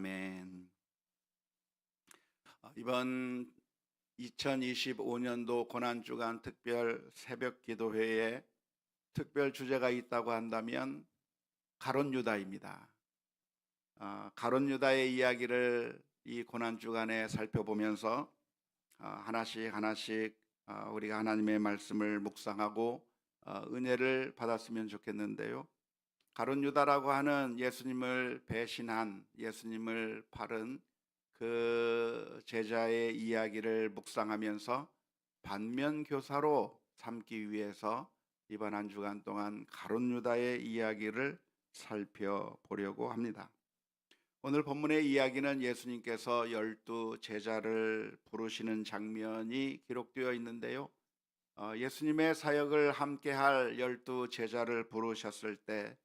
아멘. 어, 이번 2025년도 고난주간 특별 새벽 기도회에 특별 주제가 있다고 한다면 가론 유다입니다. 어, 가론 유다의 이야기를 이 고난주간에 살펴보면서 어, 하나씩 하나씩 어, 우리가 하나님의 말씀을 묵상하고 어, 은혜를 받았으면 좋겠는데요. 가론 유다라고 하는 예수님을 배신한 예수님을 팔은 그 제자의 이야기를 묵상하면서 반면 교사로 삼기 위해서 이번 한 주간 동안 가론 유다의 이야기를 살펴보려고 합니다. 오늘 본문의 이야기는 예수님께서 열두 제자를 부르시는 장면이 기록되어 있는데요. 어, 예수님의 사역을 함께할 열두 제자를 부르셨을 때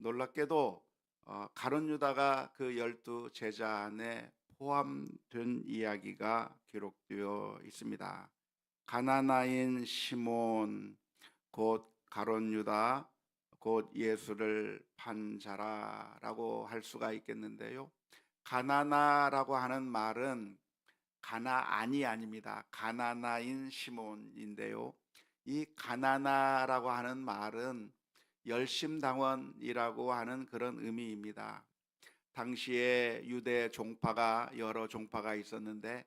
놀랍게도 어, 가론 유다가 그 열두 제자 안에 포함된 이야기가 기록되어 있습니다. 가나나인 시몬 곧 가론 유다 곧 예수를 판 자라라고 할 수가 있겠는데요. 가나나라고 하는 말은 가나안이 아닙니다. 가나나인 시몬인데요. 이 가나나라고 하는 말은 열심당원이라고 하는 그런 의미입니다. 당시에 유대 종파가 여러 종파가 있었는데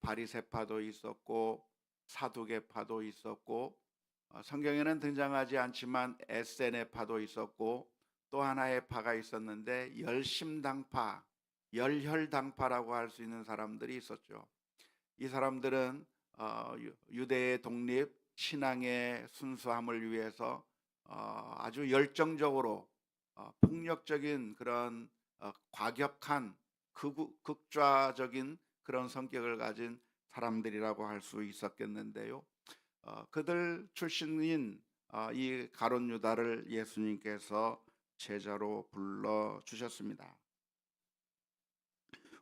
바리새파도 있었고 사두개파도 있었고 어, 성경에는 등장하지 않지만 에세네파도 있었고 또 하나의 파가 있었는데 열심당파, 열혈당파라고 할 수 있는 사람들이 있었죠. 이 사람들은 어, 유- 유대의 독립, 신앙의 순수함을 위해서 어, 아주 열정적으로 어, 폭력적인 그런 어, 과격한 극좌적인 그런 성격을 가진 사람들이라고 할 수 있었겠는데요. 어, 그들 출신인 어, 이 가론 유다를 예수님께서 제자로 불러 주셨습니다.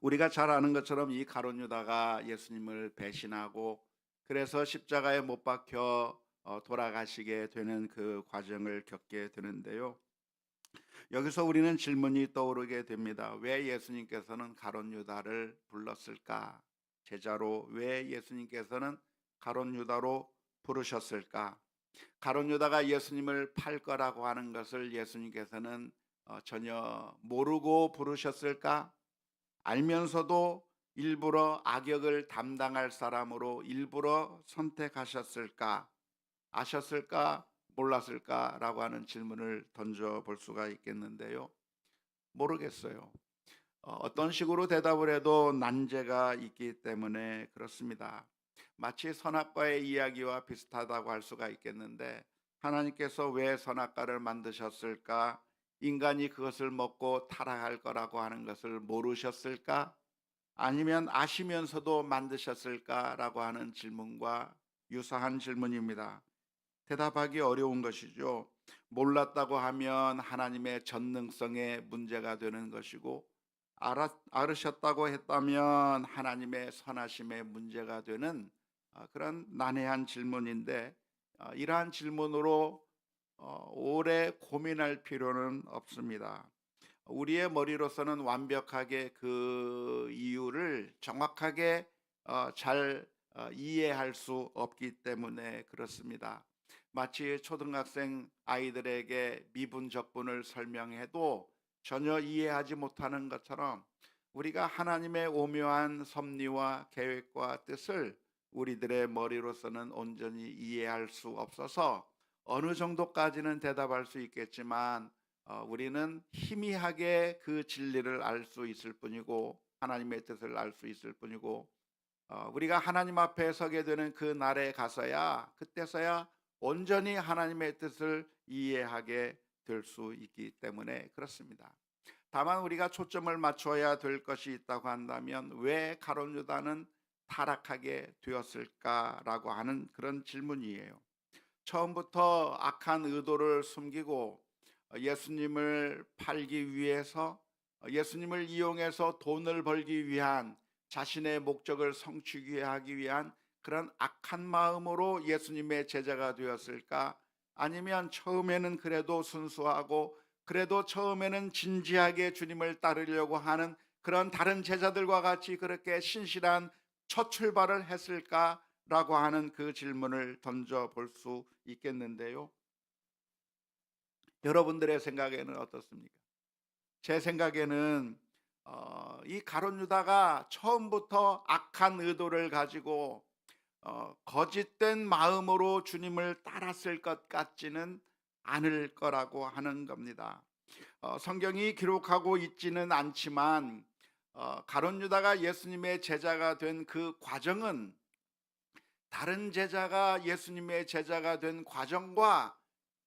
우리가 잘 아는 것처럼 이 가론 유다가 예수님을 배신하고 그래서 십자가에 못 박혀 어, 돌아가시게 되는 그 과정을 겪게 되는데요. 여기서 우리는 질문이 떠오르게 됩니다. 왜 예수님께서는 가론 유다를 불렀을까? 제자로 왜 예수님께서는 가론 유다로 부르셨을까? 가론 유다가 예수님을 팔 거라고 하는 것을 예수님께서는 어, 전혀 모르고 부르셨을까? 알면서도 일부러 악역을 담당할 사람으로 일부러 선택하셨을까? 아셨을까? 몰랐을까라고 하는 질문을 던져 볼 수가 있겠는데요. 모르겠어요. 어, 어떤 식으로 대답을 해도 난제가 있기 때문에 그렇습니다. 마치 선악과의 이야기와 비슷하다고 할 수가 있겠는데 하나님께서 왜 선악과를 만드셨을까? 인간이 그것을 먹고 타락할 거라고 하는 것을 모르셨을까? 아니면 아시면서도 만드셨을까라고 하는 질문과 유사한 질문입니다. 대답하기 어려운 것이죠. 몰랐다고 하면 하나님의 전능성에 문제가 되는 것이고 알으셨다고 했다면 하나님의 선하심에 문제가 되는 아, 그런 난해한 질문인데 아, 이러한 질문으로 어, 오래 고민할 필요는 없습니다. 우리의 머리로서는 완벽하게 그 이유를 정확하게 어, 잘 어, 이해할 수 없기 때문에 그렇습니다. 마치 초등학생 아이들에게 미분 적분을 설명해도 전혀 이해하지 못하는 것처럼 우리가 하나님의 오묘한 섭리와 계획과 뜻을 우리들의 머리로서는 온전히 이해할 수 없어서 어느 정도까지는 대답할 수 있겠지만 어, 우리는 희미하게 그 진리를 알 수 있을 뿐이고 하나님의 뜻을 알 수 있을 뿐이고 어, 우리가 하나님 앞에 서게 되는 그 날에 가서야 그때서야 온전히 하나님의 뜻을 이해하게 될 수 있기 때문에 그렇습니다. 다만 우리가 초점을 맞춰야 될 것이 있다고 한다면 왜 가론 유다는 타락하게 되었을까라고 하는 그런 질문이에요. 처음부터 악한 의도를 숨기고 예수님을 팔기 위해서 예수님을 이용해서 돈을 벌기 위한 자신의 목적을 성취하기 하기 위한 그런 악한 마음으로 예수님의 제자가 되었을까? 아니면 처음에는 그래도 순수하고 그래도 처음에는 진지하게 주님을 따르려고 하는 그런 다른 제자들과 같이 그렇게 신실한 첫 출발을 했을까라고 하는 그 질문을 던져 볼 수 있겠는데요. 여러분들의 생각에는 어떻습니까? 제 생각에는 어, 이 가론 유다가 처음부터 악한 의도를 가지고 어, 거짓된 마음으로 주님을 따랐을 것 같지는 않을 거라고 하는 겁니다. 어, 성경이 기록하고 있지는 않지만 어, 가론 유다가 예수님의 제자가 된 그 과정은 다른 제자가 예수님의 제자가 된 과정과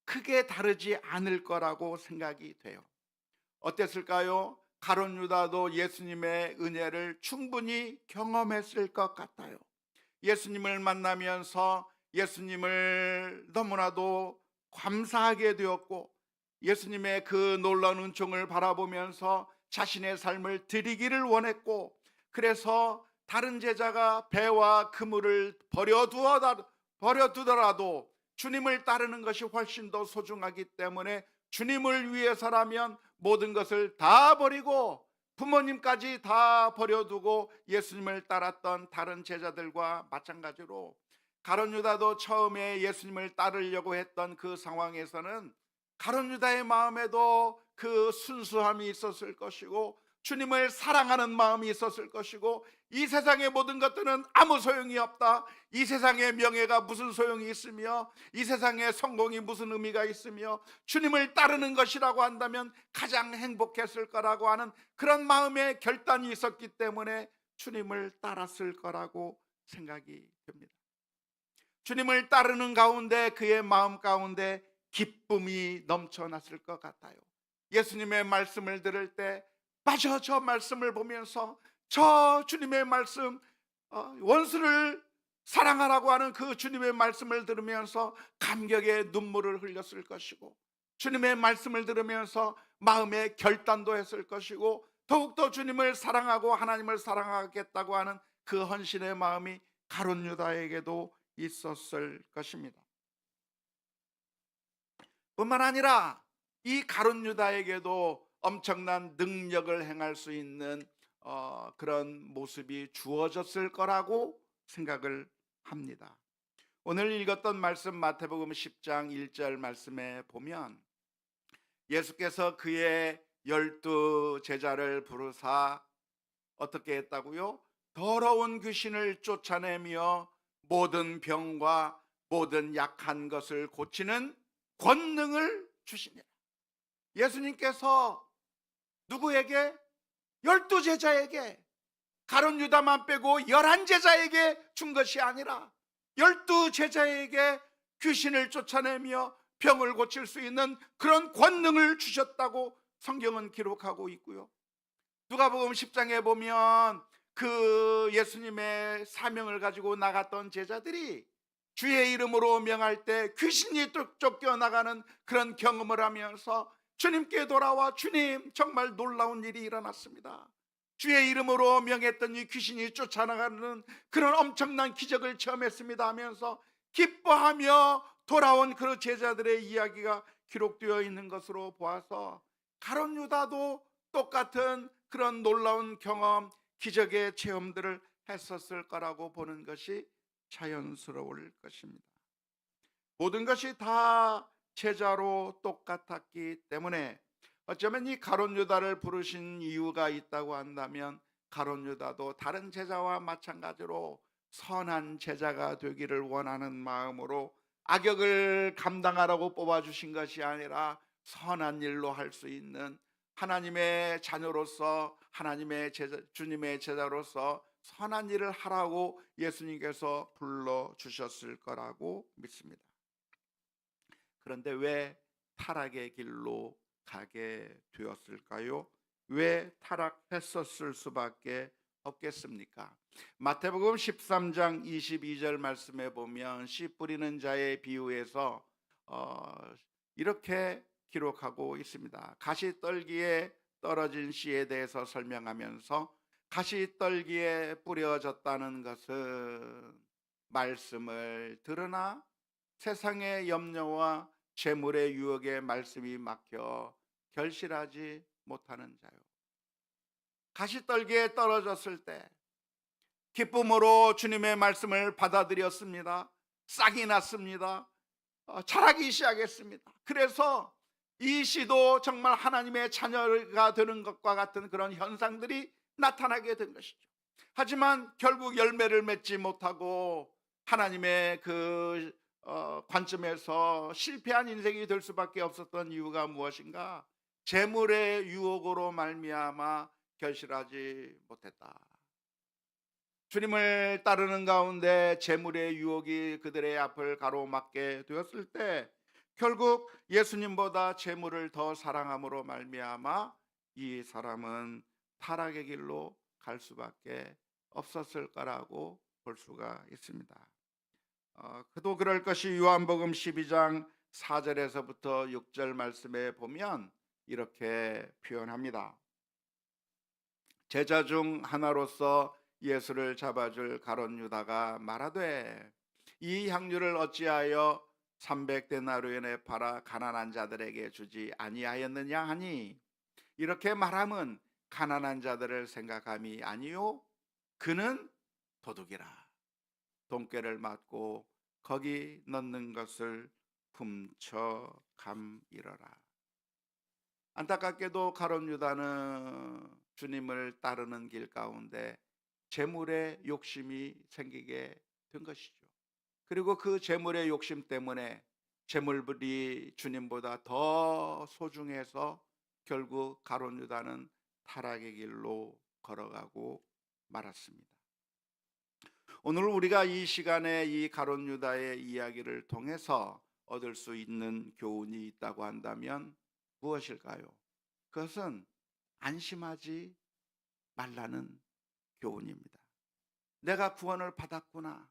크게 다르지 않을 거라고 생각이 돼요. 어땠을까요? 가론 유다도 예수님의 은혜를 충분히 경험했을 것 같아요. 예수님을 만나면서 예수님을 너무나도 감사하게 되었고 예수님의 그 놀라운 은총을 바라보면서 자신의 삶을 드리기를 원했고 그래서 다른 제자가 배와 그물을 버려두어다 버려두더라도 주님을 따르는 것이 훨씬 더 소중하기 때문에 주님을 위해서라면 모든 것을 다 버리고 부모님까지 다 버려두고 예수님을 따랐던 다른 제자들과 마찬가지로 가론 유다도 처음에 예수님을 따르려고 했던 그 상황에서는 가론 유다의 마음에도 그 순수함이 있었을 것이고 주님을 사랑하는 마음이 있었을 것이고 이 세상의 모든 것들은 아무 소용이 없다. 이 세상의 명예가 무슨 소용이 있으며 이 세상의 성공이 무슨 의미가 있으며 주님을 따르는 것이라고 한다면 가장 행복했을 거라고 하는 그런 마음의 결단이 있었기 때문에 주님을 따랐을 거라고 생각이 됩니다. 주님을 따르는 가운데 그의 마음 가운데 기쁨이 넘쳐났을 것 같아요. 예수님의 말씀을 들을 때 맞아 저 말씀을 보면서 저 주님의 말씀 어, 원수를 사랑하라고 하는 그 주님의 말씀을 들으면서 감격의 눈물을 흘렸을 것이고 주님의 말씀을 들으면서 마음의 결단도 했을 것이고 더욱더 주님을 사랑하고 하나님을 사랑하겠다고 하는 그 헌신의 마음이 가론 유다에게도 있었을 것입니다. 뿐만 아니라 이 가론 유다에게도 엄청난 능력을 행할 수 있는 어, 그런 모습이 주어졌을 거라고 생각을 합니다. 오늘 읽었던 말씀 마태복음 10장 1절 말씀에 보면 예수께서 그의 열두 제자를 부르사 어떻게 했다고요? 더러운 귀신을 쫓아내며 모든 병과 모든 약한 것을 고치는 권능을 주시니라. 예수님께서 누구에게 열두 제자에게 가론 유다만 빼고 열한 제자에게 준 것이 아니라 열두 제자에게 귀신을 쫓아내며 병을 고칠 수 있는 그런 권능을 주셨다고 성경은 기록하고 있고요. 누가복음 10장에 보면 그 예수님의 사명을 가지고 나갔던 제자들이 주의 이름으로 명할 때 귀신이 쫓겨 나가는 그런 경험을 하면서 주님께 돌아와 주님 정말 놀라운 일이 일어났습니다. 주의 이름으로 명했던 이 귀신이 쫓아나가는 그런 엄청난 기적을 체험했습니다 하면서 기뻐하며 돌아온 그 제자들의 이야기가 기록되어 있는 것으로 보아서 가론 유다도 똑같은 그런 놀라운 경험, 기적의 체험들을 했었을 거라고 보는 것이 자연스러울 것입니다. 모든 것이 다 제자로 똑같았기 때문에 어쩌면 이 가론 유다를 부르신 이유가 있다고 한다면 가론 유다도 다른 제자와 마찬가지로 선한 제자가 되기를 원하는 마음으로 악역을 감당하라고 뽑아 주신 것이 아니라 선한 일로 할 수 있는 하나님의 자녀로서 하나님의 제자 주님의 제자로서 선한 일을 하라고 예수님께서 불러 주셨을 거라고 믿습니다. 그런데 왜 타락의 길로 가게 되었을까요? 왜 타락했었을 수밖에 없겠습니까? 마태복음 13장 22절 말씀에 보면 씨 뿌리는 자의 비유에서 어, 이렇게 기록하고 있습니다. 가시 떨기에 떨어진 씨에 대해서 설명하면서 가시 떨기에 뿌려졌다는 것은 말씀을 들으나 세상의 염려와 재물의 유혹에 말씀이 막혀 결실하지 못하는 자요. 가시떨기에 떨어졌을 때 기쁨으로 주님의 말씀을 받아들였습니다. 싹이 났습니다. 어, 자라기 시작했습니다. 그래서 이 시도 정말 하나님의 자녀가 되는 것과 같은 그런 현상들이 나타나게 된 것이죠. 하지만 결국 열매를 맺지 못하고 하나님의 그 어, 관점에서 실패한 인생이 될 수밖에 없었던 이유가 무엇인가? 재물의 유혹으로 말미암아 결실하지 못했다. 주님을 따르는 가운데 재물의 유혹이 그들의 앞을 가로막게 되었을 때 결국 예수님보다 재물을 더 사랑함으로 말미암아 이 사람은 타락의 길로 갈 수밖에 없었을 거라고 볼 수가 있습니다. 어, 그도 그럴 것이 요한복음 12장 4절에서부터 6절 말씀에 보면 이렇게 표현합니다. 제자 중 하나로서 예수를 잡아줄 가론 유다가 말하되 이 향유를 어찌하여 300데나리온에 팔아 가난한 자들에게 주지 아니하였느냐 하니 이렇게 말함은 가난한 자들을 생각함이 아니요 그는 도둑이라 돈꾀를 맞고 거기 넣는 것을 훔쳐 감이러라 안타깝게도 가론 유다는 주님을 따르는 길 가운데 재물의 욕심이 생기게 된 것이죠. 그리고 그 재물의 욕심 때문에 재물이 주님보다 더 소중해서 결국 가론 유다는 타락의 길로 걸어가고 말았습니다. 오늘 우리가 이 시간에 이 가론 유다의 이야기를 통해서 얻을 수 있는 교훈이 있다고 한다면 무엇일까요? 그것은 안심하지 말라는 교훈입니다. 내가 구원을 받았구나.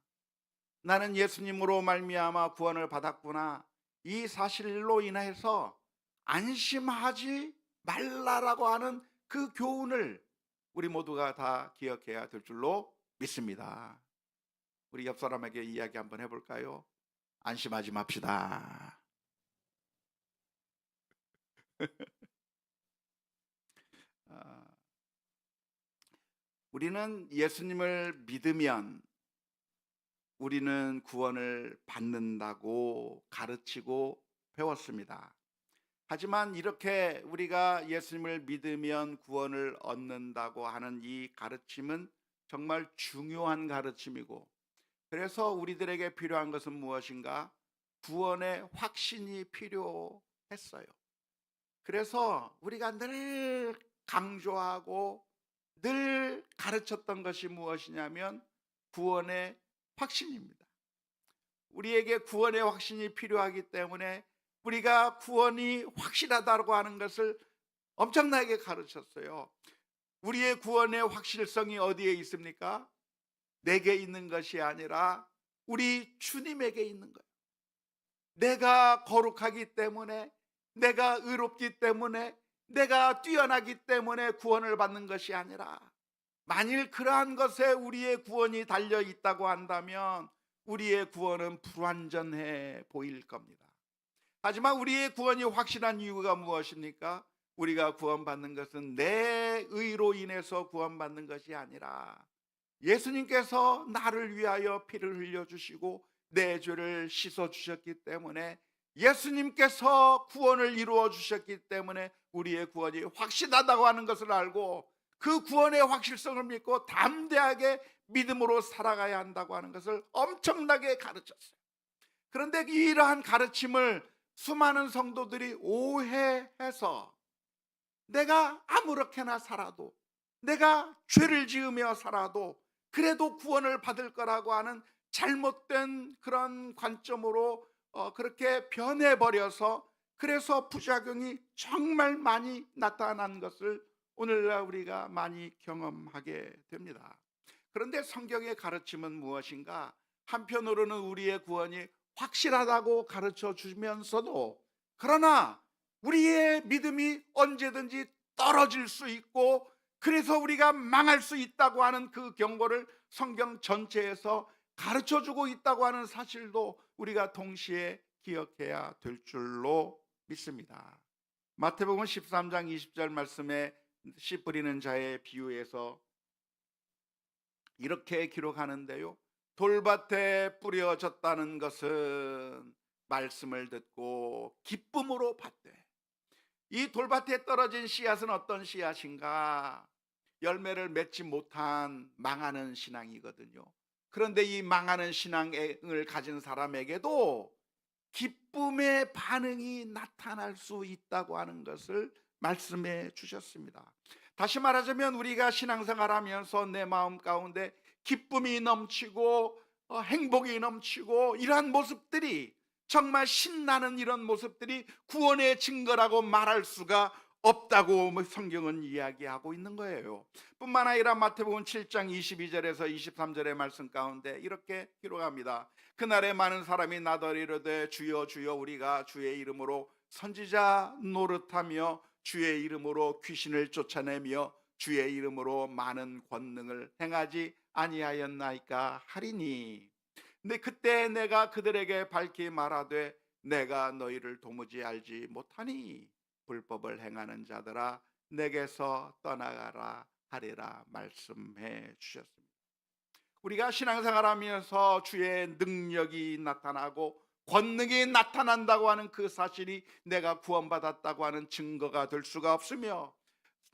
나는 예수님으로 말미암아 구원을 받았구나. 이 사실로 인해서 안심하지 말라라고 하는 그 교훈을 우리 모두가 다 기억해야 될 줄로 믿습니다. 우리 옆 사람에게 이야기 한번 해볼까요? 안심하지 맙시다. 아, 우리는 예수님을 믿으면 우리는 구원을 받는다고 가르치고 배웠습니다. 하지만 이렇게 우리가 예수님을 믿으면 구원을 얻는다고 하는 이 가르침은 정말 중요한 가르침이고 그래서 우리들에게 필요한 것은 무엇인가? 구원의 확신이 필요했어요. 그래서 우리가 늘 강조하고 늘 가르쳤던 것이 무엇이냐면 구원의 확신입니다. 우리에게 구원의 확신이 필요하기 때문에 우리가 구원이 확실하다고 하는 것을 엄청나게 가르쳤어요. 우리의 구원의 확실성이 어디에 있습니까? 내게 있는 것이 아니라 우리 주님에게 있는 거예요. 내가 거룩하기 때문에, 내가 의롭기 때문에, 내가 뛰어나기 때문에 구원을 받는 것이 아니라 만일 그러한 것에 우리의 구원이 달려 있다고 한다면 우리의 구원은 불완전해 보일 겁니다. 하지만 우리의 구원이 확실한 이유가 무엇입니까? 우리가 구원받는 것은 내 의로 인해서 구원받는 것이 아니라 예수님께서 나를 위하여 피를 흘려 주시고 내 죄를 씻어 주셨기 때문에 예수님께서 구원을 이루어 주셨기 때문에 우리의 구원이 확실하다고 하는 것을 알고 그 구원의 확실성을 믿고 담대하게 믿음으로 살아가야 한다고 하는 것을 엄청나게 가르쳤어요. 그런데 이러한 가르침을 수많은 성도들이 오해해서 내가 아무렇게나 살아도 내가 죄를 지으며 살아도 그래도 구원을 받을 거라고 하는 잘못된 그런 관점으로 어, 그렇게 변해버려서 그래서 부작용이 정말 많이 나타난 것을 오늘날 우리가 많이 경험하게 됩니다. 그런데 성경의 가르침은 무엇인가? 한편으로는 우리의 구원이 확실하다고 가르쳐 주면서도 그러나 우리의 믿음이 언제든지 떨어질 수 있고 그래서 우리가 망할 수 있다고 하는 그 경고를 성경 전체에서 가르쳐 주고 있다고 하는 사실도 우리가 동시에 기억해야 될 줄로 믿습니다. 마태복음 13장 20절 말씀에 씨 뿌리는 자의 비유에서 이렇게 기록하는데요. 돌밭에 뿌려졌다는 것은 말씀을 듣고 기쁨으로 받되 이 돌밭에 떨어진 씨앗은 어떤 씨앗인가? 열매를 맺지 못한 망하는 신앙이거든요. 그런데 이 망하는 신앙을 가진 사람에게도 기쁨의 반응이 나타날 수 있다고 하는 것을 말씀해 주셨습니다. 다시 말하자면 우리가 신앙생활 하면서 내 마음 가운데 기쁨이 넘치고 어, 행복이 넘치고 이러한 모습들이 정말 신나는 이런 모습들이 구원의 증거라고 말할 수가 없다고 뭐 성경은 이야기하고 있는 거예요. 뿐만 아니라 마태복음 7장 22절에서 23절의 말씀 가운데 이렇게 기록합니다. 그날에 많은 사람이 나더리로되 주여 주여 우리가 주의 이름으로 선지자 노릇하며 주의 이름으로 귀신을 쫓아내며 주의 이름으로 많은 권능을 행하지 아니하였나이까 하리니 근데 그때 내가 그들에게 밝히 말하되 내가 너희를 도무지 알지 못하니 불법을 행하는 자들아 내게서 떠나가라 하리라 말씀해 주셨습니다. 우리가 신앙생활하면서 주의 능력이 나타나고 권능이 나타난다고 하는 그 사실이 내가 구원받았다고 하는 증거가 될 수가 없으며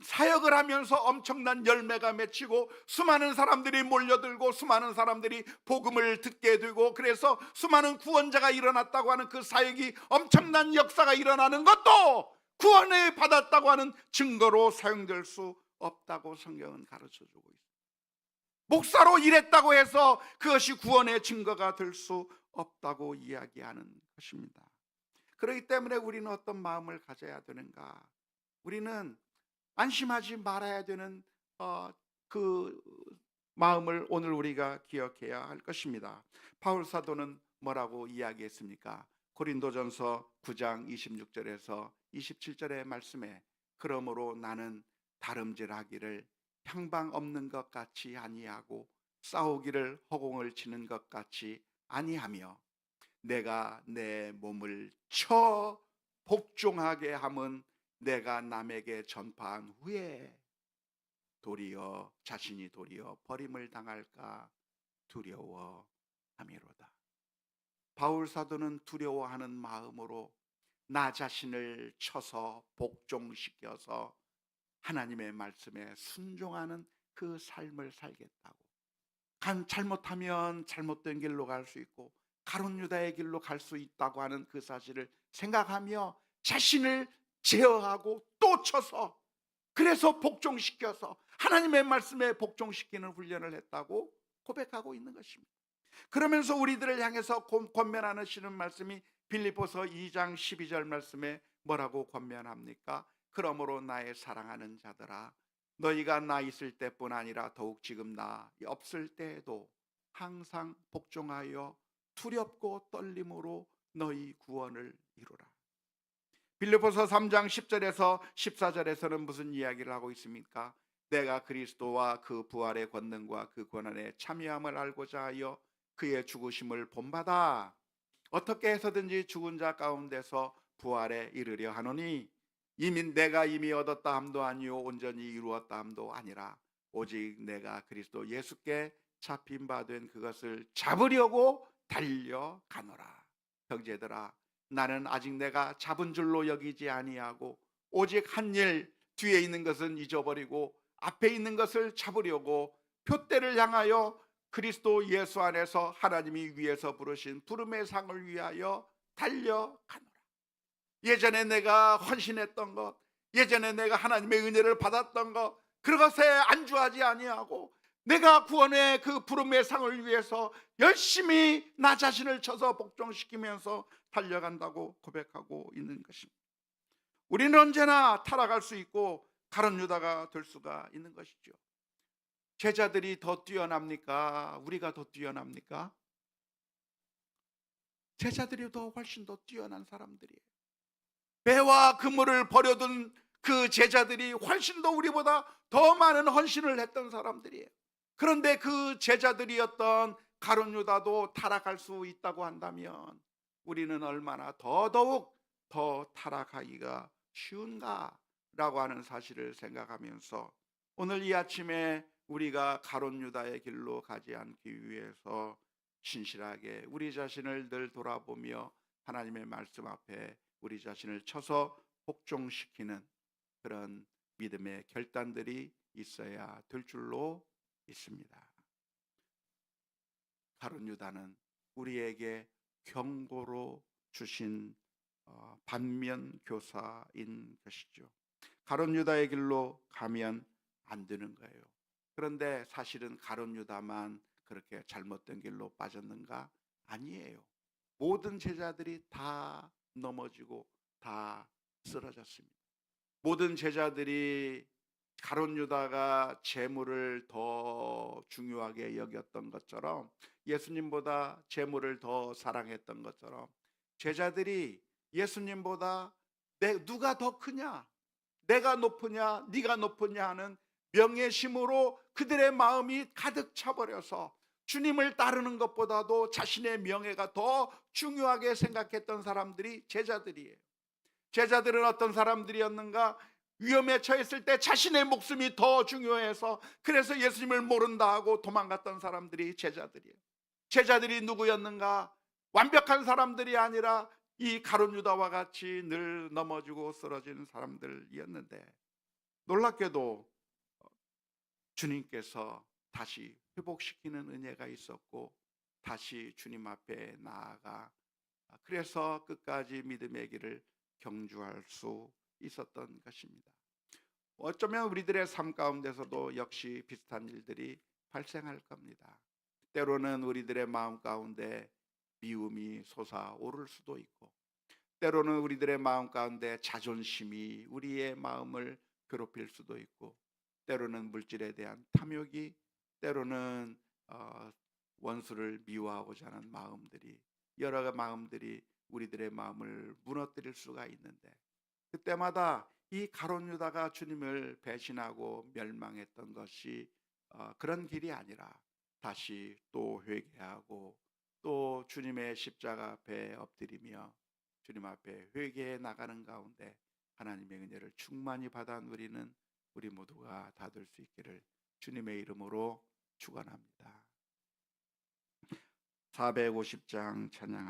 사역을 하면서 엄청난 열매가 맺히고 수많은 사람들이 몰려들고 수많은 사람들이 복음을 듣게 되고 그래서 수많은 구원자가 일어났다고 하는 그 사역이 엄청난 역사가 일어나는 것도 구원을 받았다고 하는 증거로 사용될 수 없다고 성경은 가르쳐 주고 있습니다. 목사로 일했다고 해서 그것이 구원의 증거가 될 수 없다고 이야기하는 것입니다. 그렇기 때문에 우리는 어떤 마음을 가져야 되는가? 우리는 안심하지 말아야 되는 어, 그 마음을 오늘 우리가 기억해야 할 것입니다. 바울 사도는 뭐라고 이야기했습니까? 고린도전서 9장 26절에서 27절의 말씀에 그러므로 나는 다름질하기를 향방 없는 것 같이 아니하고 싸우기를 허공을 치는 것 같이 아니하며 내가 내 몸을 쳐 복종하게 함은 내가 남에게 전파한 후에 도리어 자신이 도리어 버림을 당할까 두려워함이로다. 바울 사도는 두려워하는 마음으로 나 자신을 쳐서 복종시켜서 하나님의 말씀에 순종하는 그 삶을 살겠다고. 간 잘못하면 잘못된 길로 갈 수 있고 가론 유다의 길로 갈 수 있다고 하는 그 사실을 생각하며 자신을 제어하고 또 쳐서 그래서 복종시켜서 하나님의 말씀에 복종시키는 훈련을 했다고 고백하고 있는 것입니다. 그러면서 우리들을 향해서 권- 권면하시는 말씀이 빌립보서 2장 12절 말씀에 뭐라고 권면합니까? 그러므로 나의 사랑하는 자들아 너희가 나 있을 때뿐 아니라 더욱 지금 나 없을 때에도 항상 복종하여 두렵고 떨림으로 너희 구원을 이루라. 빌립보서 3장 10절에서 14절에서는 무슨 이야기를 하고 있습니까? 내가 그리스도와 그 부활의 권능과 그 권한에 참여함을 알고자 하여 그의 죽으심을 본받아 어떻게 해서든지 죽은 자 가운데서 부활에 이르려 하노니 이미 내가 이미 얻었다 함도 아니요 온전히 이루었다 함도 아니라 오직 내가 그리스도 예수께 잡힌 바 된 그것을 잡으려고 달려가노라. 형제들아 나는 아직 내가 잡은 줄로 여기지 아니하고 오직 한 일 뒤에 있는 것은 잊어버리고 앞에 있는 것을 잡으려고 표대를 향하여 그리스도 예수 안에서 하나님이 위에서 부르신 부름의 상을 위하여 달려가노라. 예전에 내가 헌신했던 것, 예전에 내가 하나님의 은혜를 받았던 것, 그것에 안주하지 아니하고 내가 구원의 그 부름의 상을 위해서 열심히 나 자신을 쳐서 복종시키면서 달려간다고 고백하고 있는 것입니다. 우리는 언제나 타락할 수 있고 가론 유다가 될 수가 있는 것이죠. 제자들이 더 뛰어납니까? 우리가 더 뛰어납니까? 제자들이 더 훨씬 더 뛰어난 사람들이에요. 배와 그물을 버려둔 그 제자들이 훨씬 더 우리보다 더 많은 헌신을 했던 사람들이에요. 그런데 그 제자들이었던 가론 유다도 타락할 수 있다고 한다면 우리는 얼마나 더더욱 더 타락하기가 쉬운가 라고 하는 사실을 생각하면서 오늘 이 아침에 우리가 가론 유다의 길로 가지 않기 위해서 신실하게 우리 자신을 늘 돌아보며 하나님의 말씀 앞에 우리 자신을 쳐서 복종시키는 그런 믿음의 결단들이 있어야 될 줄로 있습니다. 가론 유다는 우리에게 경고로 주신 어, 반면 교사인 것이죠. 가론 유다의 길로 가면 안 되는 거예요. 그런데 사실은 가론 유다만 그렇게 잘못된 길로 빠졌는가? 아니에요. 모든 제자들이 다 넘어지고 다 쓰러졌습니다. 모든 제자들이 가론 유다가 재물을 더 중요하게 여겼던 것처럼 예수님보다 재물을 더 사랑했던 것처럼 제자들이 예수님보다 내 누가 더 크냐? 내가 높으냐? 네가 높으냐 하는 명예심으로 그들의 마음이 가득 차버려서 주님을 따르는 것보다도 자신의 명예가 더 중요하게 생각했던 사람들이 제자들이에요. 제자들은 어떤 사람들이었는가? 위험에 처했을 때 자신의 목숨이 더 중요해서 그래서 예수님을 모른다 하고 도망갔던 사람들이 제자들이에요. 제자들이 누구였는가? 완벽한 사람들이 아니라 이 가론 유다와 같이 늘 넘어지고 쓰러지는 사람들이었는데 놀랍게도 주님께서 다시 회복시키는 은혜가 있었고 다시 주님 앞에 나아가 그래서 끝까지 믿음의 길을 경주할 수 있었던 것입니다. 어쩌면 우리들의 삶 가운데서도 역시 비슷한 일들이 발생할 겁니다. 때로는 우리들의 마음 가운데 미움이 솟아오를 수도 있고 때로는 우리들의 마음 가운데 자존심이 우리의 마음을 괴롭힐 수도 있고 때로는 물질에 대한 탐욕이 때로는 어, 원수를 미워하고자 하는 마음들이 여러 마음들이 우리들의 마음을 무너뜨릴 수가 있는데 그때마다 이 가론 유다가 주님을 배신하고 멸망했던 것이 어, 그런 길이 아니라 다시 또 회개하고 또 주님의 십자가 앞에 엎드리며 주님 앞에 회개해 나가는 가운데 하나님의 은혜를 충만히 받아 누리는 우리 모두가 다 될 수 있기를 주님의 이름으로 축원합니다. 450장 찬양